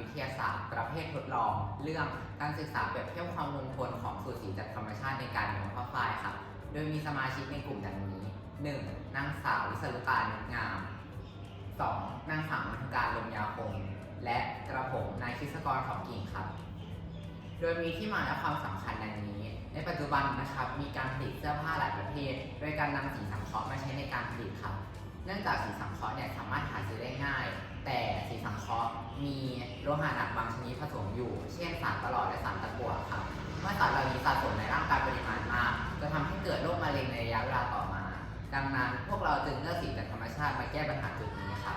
วิทยาศาสตร์ ประเภททดลอง เรื่องการศึกษาเปรียบเทียบความคงทนของสูตรสีจากธรรมชาติในการย้อมผ้าฝ้ายครับ โดยมีสมาชิกในกลุ่มดังนี้ 1. นางสาววิศรุการงาม 2. นางสาวมัทการลมยาคง และกระผมนายคริสกรของกิ่งครับ โดยมีที่มาและความสำคัญดังนี้ ในปัจจุบันนะครับมีการผลิตเสื้อผ้าหลายประเภทโดยการนำสีสังเคราะห์มาใช้ในการผลิตครับ นื่องจากสีสังเคราะห์เนี่ยสามารถหาซื้อได้ง่าย แต่สีสังเคราะห์มีโลหะหนักบางชนิดผสมอยู่ เช่นสารประหลอดและสารตะกั่วครับเมื่อสารเหล่านี้สะสมในร่างกายปริมาณมากจะทำให้เกิดโรคมะเร็งในระยะเวลาต่อมา ดังนั้นพวกเราจึงเลือกสีจากธรรมชาติมาแก้ปัญหาจุดนี้ครับ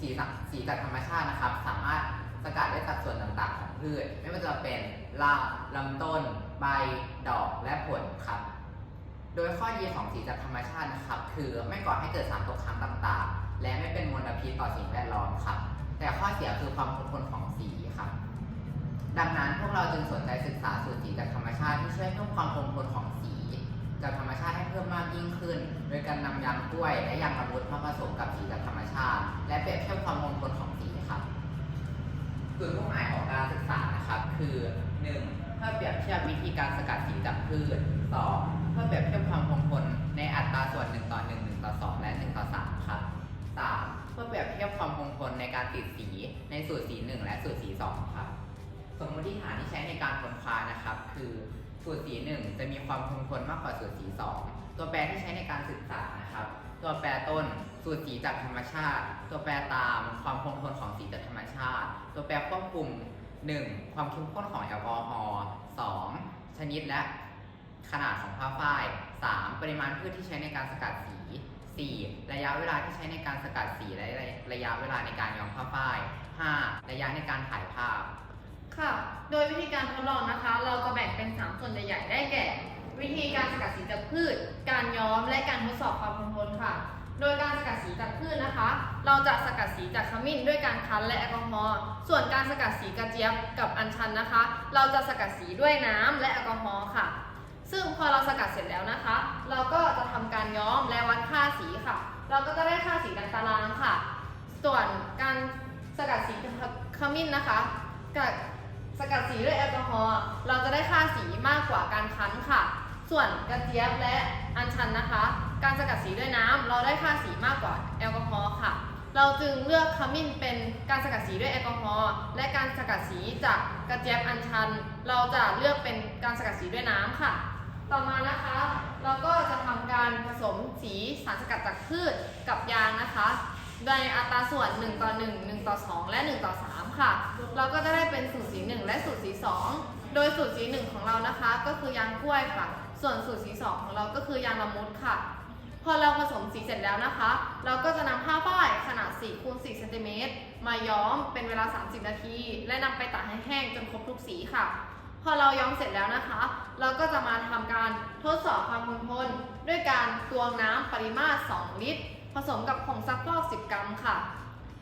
สีสีจากธรรมชาตินะครับ สามารถสกัดได้สัดส่วนต่างๆของพืช ไม่ว่าจะเป็นรากลำต้น ใบ ดอกและผลครับ โดยข้อดีของสีจากธรรมชาตินะครับ คือไม่ก่อให้เกิดสารตกค้างต่างๆ และไม่เป็นมลพิษต่อสิ่งแวดล้อมครับ แต่ข้อเสียคือความคงทนของสีครับ ดังนั้นพวกเราจึงสนใจศึกษาสูตรสีจากธรรมชาติที่ช่วยเพิ่มความคงทนของสีจากธรรมชาติให้เพิ่มมากยิ่งขึ้น โดยการนำยางกล้วยและยางมะมุดมาผสมกับสีจากธรรมชาติ และเปรียบเทียบความคงทนของสีครับจุดมุ่งหมายของการศึกษานะครับ คือ 1. เพื่อเปรียบเทียบวิธีการสกัดสีจากพืช 2. เพื่อเปรียบเทียบความคงทนในอัตราส่วน1ต่อ1 1ต่อ2และ1ต่อ3ครับ 3. เพื่อเปรียบเทียบความคงทนในการติดสีในสูตรสี 1 และสูตรสี 2 ครับ สมมติฐานที่ใช้ในการค้นคว้านะครับ คือสูตรสี 1 จะมีความคงทนมากกว่าสูตรสี 2 ตัวแปรที่ใช้ในการศึกษานะครับ ตัวแปรต้นสูตรสีจากธรรมชาติ ตัวแปรตามความคงทนของสีจากธรรมชาติ ตัวแปรควบคุม 1. ความเข้มข้นของแอลกอฮอล์ 2. ชนิดและ ขนาดของผ้าฝ้าย 3. ปริมาณพืชที่ใช้ในการสกัดสี 4. ระยะเวลาที่ใช้ในการสกัดสีและระยะเวลาในการย้อมผ้าฝ้าย 5. ระยะในการถ่ายภาพ ค่ะ โดยวิธีการทดลองนะคะ เราจะแบ่งเป็น 3 ส่วนใหญ่ๆได้แก่ วิธีการสกัดสีจากพืช การย้อมและการทดสอบความคงทนค่ะ โดยการสกัดสีจากพืชนะคะ เราจะสกัดสีจากขมิ้นด้วยการคั้นและแอลกอฮอล์ ส่วนการสกัดสีกระเจี๊ยบกับอัญชันนะคะ เราจะสกัดสีด้วยน้ำและแอลกอฮอล์ค่ะ ซึ่งพอเราสกัดเสร็จแล้วนะคะ เราก็จะทำการย้อมและวัดค่าสีค่ะ เราก็จะได้ค่าสีดังตารางค่ะ ส่วนการสกัดสีขมิ้นนะคะกับสกัดสีด้วยแอลกอฮอล์เราจะได้ค่าสีมากกว่าการคั้นค่ะ ส่วนกระเจี๊ยบและอัญชันนะคะ การสกัดสีด้วยน้ำเราได้ค่าสีมากกว่าแอลกอฮอล์ค่ะ เราจึงเลือกขมิ้นเป็นการสกัดสีด้วยแอลกอฮอล์และการสกัดสีจากกระเจี๊ยบอัญชัน เราจะเลือกเป็นการสกัดสีด้วยน้ำค่ะ ต่อมานะคะเราก็จะทำการผสมสีสารสกัดจากพืชกับยางนะคะในอัตราส่วน 1 ต่อ 1 1 ต่อ 2 และ 1 ต่อ 3 ค่ะ เราก็จะได้เป็นสูตรสี 1 และสูตรสี 2 โดยสูตรสี 1 ของเรานะคะ ก็คือยางกล้วยค่ะ ส่วนสูตรสี 2 ของเราก็คือยางละมุดค่ะ พอเราผสมสีเสร็จแล้วนะคะ เราก็จะนำผ้าฝ้ายขนาด4คูณ4เซนติเมตรมาย้อมเป็นเวลา 30 นาที และนำไปตากให้แห้งจนครบทุกสีค่ะ พอเราย้อมเสร็จแล้วนะคะ เราก็จะมาทำการทดสอบความคงทนด้วยการตวงน้ำปริมาตร 2 ลิตร ผสมกับผงซักฟอก 10 กรัมค่ะ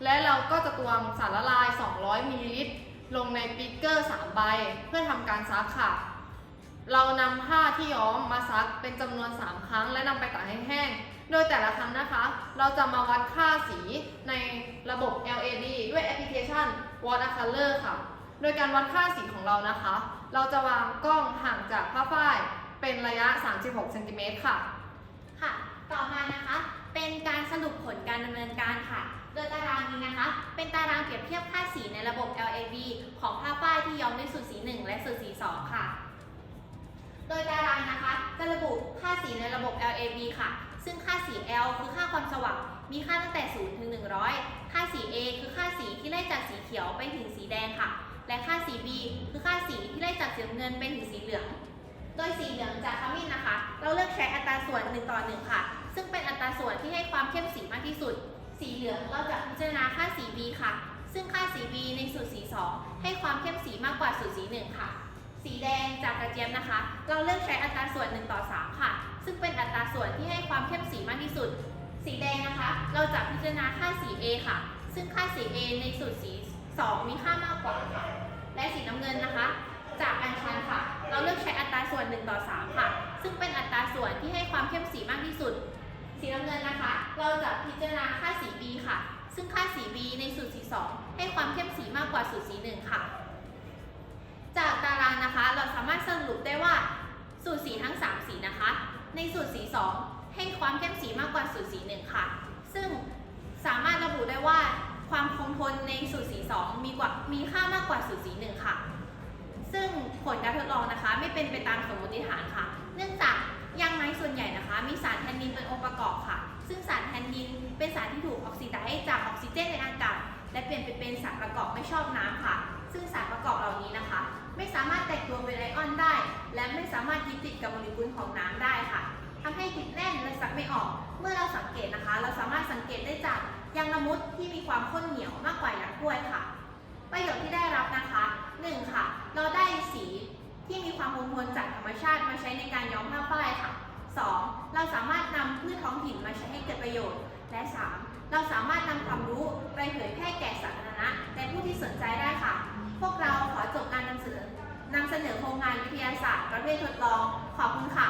และเราก็จะตวงสารละลาย 200มิลลิลิตร ลงในปิกเกอร์ 3 ใบ เพื่อทำการซักค่ะ เรานำผ้าที่ย้อมมาซักเป็นจำนวน 3 ครั้ง และนำไปตากให้แห้งโดยแต่ละครั้งนะคะ เราจะมาวัดค่าสีในระบบ LAD ด้วยแอปพลิเคชัน Watercolor ค่ะ โดยการวัดค่าสีของเรานะคะ เราจะวางกล้องห่างจากผ้าฝ้ายเป็นระยะ 36เซนติเมตรค่ะ ค่ะ ต่อมานะคะ เป็นการสรุปผลการดำเนินการค่ะ โดยตารางนี้นะคะ เป็นตารางเปรียบเทียบค่าสีในระบบ LAB ของผ้าฝ้ายที่ย้อมด้วยสูตรสี 1 และสูตรสี 2 ค่ะ โดยตารางนะคะจะระบุค่าสีในระบบ LAB ค่ะ ซึ่งค่าสี L คือค่าความสว่าง มีค่าตั้งแต่ 0 ถึง 100 ค่าสี A คือค่าสีที่ไล่จากสีเขียวไปถึงสีแดงค่ะ และค่าสี B ไล่จากสีน้ำเงินไปถึงสีเหลือง โดยสีเหลืองจากขมิ้นนะคะ เราเลือกใช้อัตราส่วน1ต่อ1ค่ะ ซึ่งเป็นอัตราส่วนที่ให้ความเข้มสีมากที่สุด สีเหลืองเราจะพิจารณาค่าสี B ค่ะ ซึ่งค่าสี B ในสูตรสี 2 ให้ความเข้มสีมากกว่าสูตรสี 1 ค่ะ สีแดงจากกระเจี๊ยบนะคะ เราเลือกใช้อัตราส่วน1ต่อ3ค่ะ ซึ่งเป็นอัตราส่วนที่ให้ความเข้มสีมากที่สุด สีแดงนะคะ เราจะพิจารณาค่าสี A ค่ะ ซึ่งค่าสี A ในสูตรสี 2 มีค่ามากกว่าค่ะและสีน้ำเงินนะคะ จากอัญชันค่ะ เราเลือกใช้อัตราส่วน 1 ต่อ 3 ค่ะ ซึ่งเป็นอัตราส่วนที่ให้ความเข้มสีมากที่สุด สีน้ำเงินนะคะ เราจะพิจารณาค่าสี B ค่ะ ซึ่งค่าสี B ในสูตรสี 2 ให้ความเข้มสีมากกว่าสูตรสี 1 ค่ะ จากตารางนะคะ เราสามารถสรุปได้ว่า สูตรสีทั้ง 3 สีนะคะ ในสูตรสี 2 ให้ความเข้มสีมากกว่าสูตรสี 1 ค่ะ ซึ่งสามารถระบุได้ว่าความคงทนในสูตรสี 2 มีกว่ามีค่ามากกว่าสูตรสี 1 ค่ะ ซึ่งผลการทดลองนะคะ ไม่เป็นไปตามสมมติฐานค่ะ เนื่องจากยางไม้ส่วนใหญ่นะคะ มีสารแทนนินเป็นองค์ประกอบค่ะ ซึ่งสารแทนนินเป็นสารที่ถูกออกซิไดซ์จากออกซิเจนในอากาศ และเปลี่ยนไปเป็นสารประกอบไม่ชอบน้ำค่ะ ซึ่งสารประกอบเหล่านี้นะคะ ไม่สามารถแตกตัวเป็นไอออนได้ และไม่สามารถยึดติดกับโมเลกุลของน้ำได้ค่ะทำให้ติดแน่นและซักไม่ออก เมื่อเราสังเกตนะคะ เราสามารถสังเกตได้จากยางละมุดที่มีความข้นเหนียวมากกว่ายางกล้วยค่ะ ประโยชน์ที่ได้รับนะคะ 1. ค่ะ เราได้สีที่มีความคงทนจากธรรมชาติมาใช้ในการย้อมผ้าฝ้ายค่ะ 2. เราสามารถนำพืชท้องถิ่นมาใช้ให้เกิดประโยชน์ และ 3. เราสามารถนำความรู้ไปเผยแพร่แก่สาธารณะและผู้ที่สนใจได้ค่ะ พวกเราขอจบการนำเสนอนำเสนอโครงงานวิทยาศาสตร์ประเภททดลอง ขอบคุณค่ะ